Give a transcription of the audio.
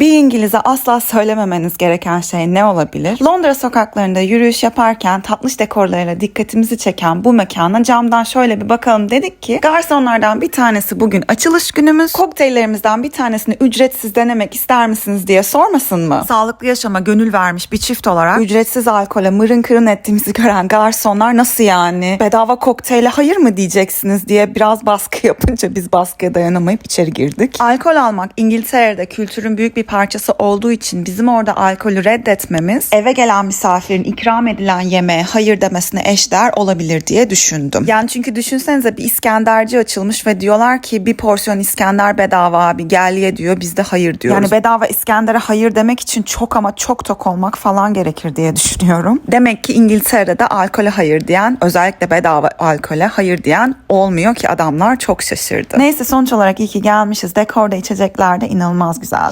Bir İngiliz'e asla söylememeniz gereken şey ne olabilir? Londra sokaklarında yürüyüş yaparken tatlış dekorlarıyla dikkatimizi çeken bu mekana camdan şöyle bir bakalım dedik ki garsonlardan bir tanesi bugün açılış günümüz. Kokteyllerimizden bir tanesini ücretsiz denemek ister misiniz diye sormasın mı? Sağlıklı yaşama gönül vermiş bir çift olarak ücretsiz alkole mırın kırın ettiğimizi gören garsonlar nasıl yani? Bedava kokteyle hayır mı diyeceksiniz diye biraz baskı yapınca biz baskıya dayanamayıp içeri girdik. Alkol almak İngiltere'de kültürün büyük bir parçası olduğu için bizim orada alkolü reddetmemiz eve gelen misafirin ikram edilen yemeğe hayır demesine eşdeğer olabilir diye düşündüm. Yani çünkü düşünsenize bir İskenderci açılmış ve diyorlar ki bir porsiyon İskender bedava abi gel ye diyor biz de hayır diyoruz. Yani bedava İskender'e hayır demek için çok ama çok tok olmak falan gerekir diye düşünüyorum. Demek ki İngiltere'de de alkole hayır diyen özellikle bedava alkole hayır diyen olmuyor ki adamlar çok şaşırdı. Neyse sonuç olarak iyi ki gelmişiz. Dekorda içecekler de inanılmaz güzel.